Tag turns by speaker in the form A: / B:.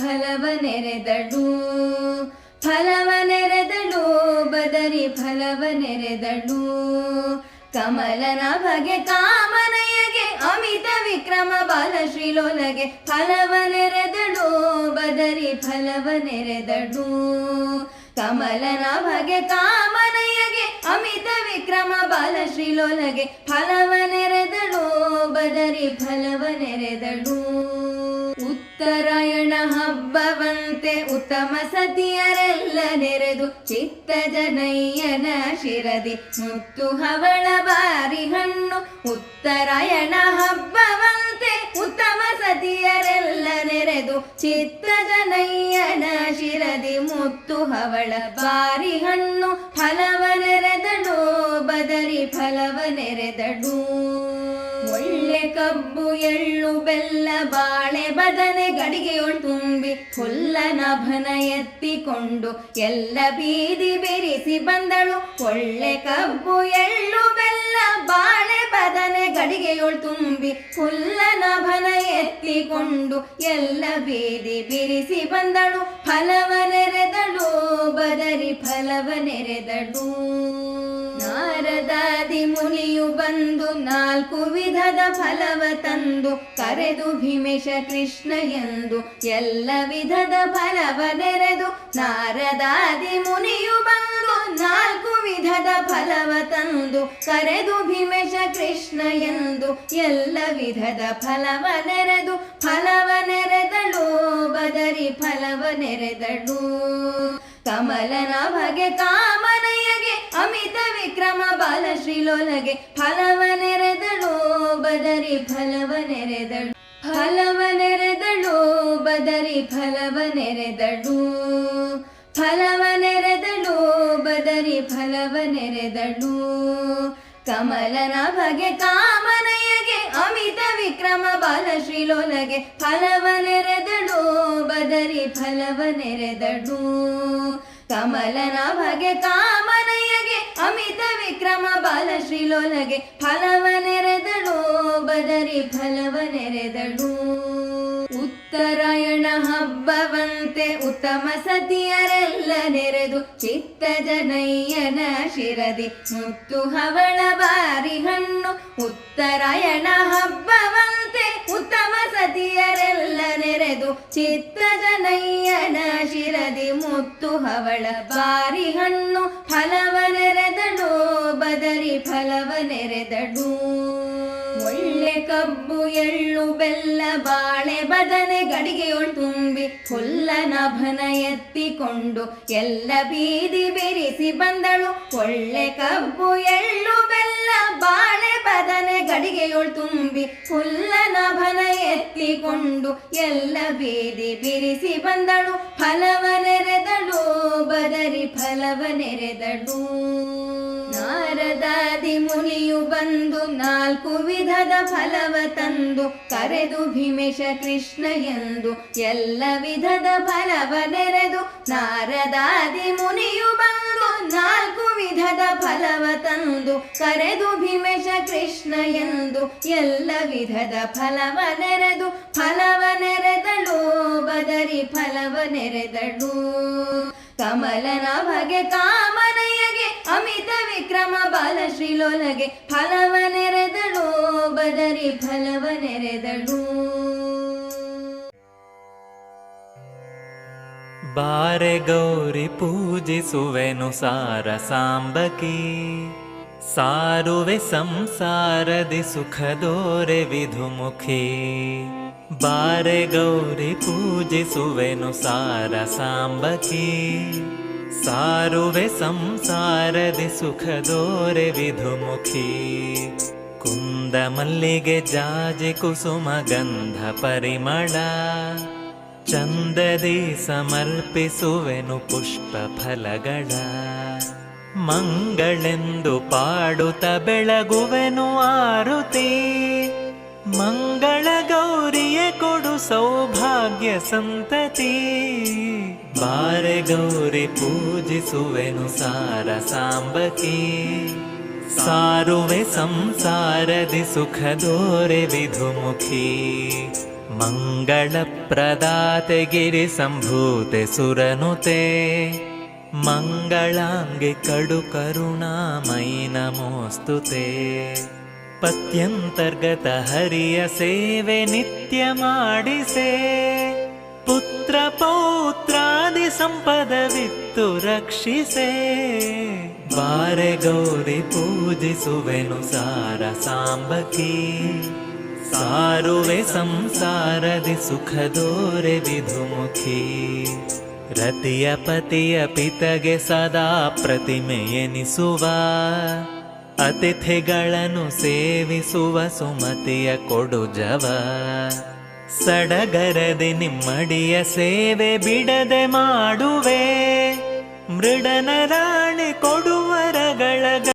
A: ಫಲವ ನೆರೆದಳು ಫಲವ ನೆರೆದಳು ಬದರಿ ಫಲವನೆರೆದಳು. ಕಮಲನ ಬಗೆ ಕಾಮನಯಗೆ ಅಮಿತ ವಿಕ್ರಮ ಬಾಲ ಶ್ರೀಲೋಲಗೆ ಫಲವನೆರೆದಳು, ಬದರಿ ಫಲವನೆರೆದಳು. ಕಮಲನ ಬಗೆ ಕಾಮನಯಗೆ ಅಮಿತ ವಿಕ್ರಮ ಬಾಲ ಶ್ರೀಲೋಲಗೆ ಫಲವನೆರೆದಳು, ಬದರಿ ಫಲವ ನೆರೆದಳು ಉತ್ತರಾಯಣ ಹಬ್ಬವಂತೆ ಉತ್ತಮ ಸತಿಯರೆಲ್ಲ ನೆರೆದು ಚಿತ್ತ ಜನಯ್ಯನ ಶಿರದಿ. ಮುತ್ತು ಹವಳ ಬಾರಿ ಹಣ್ಣು, ಉತ್ತರಾಯಣ ಹಬ್ಬವಂತೆ ಉತ್ತಮ ಸತಿಯರೆಲ್ಲ ನೆರೆದು ಚಿತ್ತ ಜನಯ್ಯನ ಶಿರದಿ. ಮುತ್ತು ಹವಳ ಬಾರಿ ಹಣ್ಣು ಫಲವ ಬದರಿ ಫಲವ ನೆರೆದಳು ಒಳ್ಳೆ ಕಬ್ಬು, ಎಳ್ಳು, ಬೆಲ್ಲ, ಬಾಳೆ, ಬದನೆ, ಗಡಿಗೆಯೊಳ್ ತುಂಬಿ ಹುಲ್ಲ ನಭನ ಎತ್ತಿಕೊಂಡು ಎಲ್ಲ ಬೀದಿ ಬೆರೆಸಿ ಬಂದಳು. ಒಳ್ಳೆ ಕಬ್ಬು, ಎಳ್ಳು, ಬೆಲ್ಲ, ಬಾಳೆ, ಬದನೆ, ಗಡಿಗೆಯೊಳ್ ತುಂಬಿ ಹುಲ್ಲ ನಭನ ಎತ್ತಿಕೊಂಡು ಎಲ್ಲ ಬೀದಿ ಬಿರಿಸಿ ಬಂದಳು. ಫಲವನೆರೆದಳು, ಬದರಿ ಫಲವ ನೆರೆದಳು ನಾರದಾದಿ ಮುನಿಯು ಬಂದು ನಾಲ್ಕು ವಿಧದ ಫಲವ ತಂದು ಕರೆದು ಭೀಮೇಶ ಕೃಷ್ಣ ಎಂದು ಎಲ್ಲ ವಿಧದ ಫಲವ ನೆರೆದು ನಾರದಾದಿ ಮುನಿಯು ಬಂದು ನಾಲ್ಕು ವಿಧದ ಫಲವ ತಂದು ಕರೆದು ಭೀಮೇಶ ಕೃಷ್ಣ ಎಂದು ಎಲ್ಲ ವಿಧದ ಫಲವ ನೆರೆದು ಫಲವ ನೆರೆದಳು, ಬದರಿ ಫಲವ ನೆರೆದಳು. ಕಮಲನ ಬಗೆ ಕಾಮನಯಗೆ ಅಮಿತ ವಿಕ್ರಮ ಬಾಲಶ್ರೀಲೋಲಗೆ ಫಲವ ನೆರೆದಳು ಬದರಿ ಫಲವ ನೆರೆದಳು ಫಲವ ನೆರೆದಳು ಬದರಿ ಫಲವ ನೆರೆದಳು ಫಲವ ನೆರೆದಳು ಬದರಿ ಫಲವ ನೆರೆದಳು ಕಮಲನ ಬಗೆ ಕಾಮನೆಯಗೆ ಅಮಿತ ವಿಕ್ರಮ ಬಾಲಶ್ರೀಲೋಲಗೆ ಫಲವ ನೆರೆದಳು ಬದರಿ ಫಲವ ನೆರೆದಳು ಕಮಲನ ಬಗೆ ಕಾಮನಯಗೆ ಅಮಿತ ವಿಕ್ರಮ ಬಾಲಶ್ರೀಲೋಲಗೆ ಫಲವ ನೆರೆದಳು ಬದರಿ ಫಲವ ನೆರೆದಳು ಉತ್ತರಾಯಣ ಹಬ್ಬವಂತೆ ಉತ್ತಮ ಸತಿಯರೆಲ್ಲ ನೆರೆದು ಚಿತ್ತ ಜನಯ್ಯನ ಶಿರದಿ, ಮುತ್ತು ಹವಳ ಬಾರಿ ಹಣ್ಣು. ಉತ್ತರಾಯಣ ಹಬ್ಬವಂತೆ ಉತ್ತಮ ಸತಿಯರೆಲ್ಲ ನೆರೆದು ಚಿತ್ತ ಜನಯ್ಯನ ಶಿರದಿ ಮುತ್ತು ಹವಳ ಬಾರಿ ಹಣ್ಣು ಫಲವ ನೆರೆದಳು ಬದರಿ ಫಲವ ನೆರೆದಳು ಒಳ್ಳೆ ಕಬ್ಬು, ಎಳ್ಳು, ಬೆಲ್ಲ, ಬಾಳೆ, ಬದನೆ ಗಡಿಗೆಯೊಳ್ ತುಂಬಿ ಹುಲ್ಲ ನಭನ ಎತ್ತಿಕೊಂಡು ಎಲ್ಲ ಬೀದಿ ಬೆರೆಸಿ ಬಂದಳು. ಒಳ್ಳೆ ಕಬ್ಬು, ಎಳ್ಳು, ಬೆಲ್ಲ, ಬಾಳೆ, ಬದನೆ ಗಡಿಗೆಯೊಳ್ ತುಂಬಿ ಹುಲ್ಲ ನಭನ ಎತ್ತಿಕೊಂಡು ಎಲ್ಲ ಬೀದಿ ಬಿರಿಸಿ ಬಂದಳು. ಫಲವ ನೆರೆದಳು ಬದರಿ ಫಲವ ನೆರೆದಳು ನಾರದಾದಿ ಮುನಿಯು ಬಂದು ನಾಲ್ಕು ವಿಧದ ಫಲವ ತಂದು ಕರೆದು ಭೀಮೇಶ ಕೃಷ್ಣ ಎಂದು ಎಲ್ಲ ವಿಧದ ಫಲವ ನೆರೆದು ನಾರದಾದಿ ಮುನಿಯು ಬಂದು ನಾಲ್ಕು ವಿಧದ ಫಲವ ತಂದು ಕರೆದು ಭೀಮೇಶ ಕೃಷ್ಣ ಎಂದು ಎಲ್ಲ ವಿಧದ ಫಲವ ನೆರೆದು ಫಲವ ನೆರೆದಳು, ಬದರಿ ಫಲವ ನೆರೆದಳು. ಕಮಲನ ಬಗೆ ಕಾಮನಯಗೆ ಅಮಿತ ವಿಕ್ರಮ ಬಾಲಶ್ರೀಲೋಲಗೆ ಫಲವ ನೆರೆದಳು ಬದರಿ ಫಲವ ನೆರೆದಳು
B: ಬಾರೆ ಗೌರಿ ಪೂಜಿಸುವೆನು ಸಾರ ಸಾಂಬಕಿ ಸಾರುವೆ ಸಂಸಾರದಿ ಸುಖದೋರೆ ವಿಧುಮುಖಿ. ಬಾರೆ ಗೌರಿ ಪೂಜಿಸುವೆನು ಸಾರ ಸಾಂಬಕಿ ಸಾರುವೆ ಸಂಸಾರದಿ ಸುಖದೋರೆ ವಿಧುಮುಖಿ. ಕುಂದ ಮಲ್ಲಿಗೆ ಜಾಜಿ ಕುಸುಮ ಗಂಧ ಪರಿಮಳ. ಚಂದದಿ ಸಮರ್ಪಿಸುವೆನು ಪುಷ್ಪ ಫಲಗಳ. ಮಂಗಳೆಂದು ಪಾಡುತ್ತ ಬೆಳಗುವೆನು ಆರುತಿ. ಮಂಗಳ सौभाग्य सन्तति वारि गौरि पूजि सुनुसारसाम्बकी सारुवे संसारदि सुखदोरे विधुमुखी। मङ्गलप्रदातगिरिसम्भूति सुरनुते। मङ्गलाङ्गि कडु करुणामयि नमोऽस्तु ते ಪತ್ಯಂತರ್ಗತ ಹರಿಯ ಸೇವೆ ನಿತ್ಯ ಮಾಡಿಸೆ. ಪುತ್ರ ಪೌತ್ರಾದಿ ಸಂಪದವಿತ್ತು ರಕ್ಷಿಸೆ. ಬಾರೆ ಗೌರಿ ಪೂಜಿಸುವೆನು ಸಾರ ಸಾಂಬಕಿ. ಸಾರುವೆ ಸಂಸಾರದಿ ಸುಖ ದೋರೆ ವಿಧುಮುಖಿ. ರತಿಯ ಪತಿಯ ಪಿತಗೆ ಸದಾ ಪ್ರತಿಮೆ ಎನಿಸುವ ಅತಿಥಿಗಳನ್ನು ಸೇವಿಸುವ ಸುಮತಿಯ ಕೊಡುಜವ ಸಡಗರದೆ ನಿಮ್ಮಡಿಯ ಸೇವೆ ಬಿಡದೆ ಮಾಡುವೆ. ಮೃಡನ ರಾಣಿ ಕೊಡು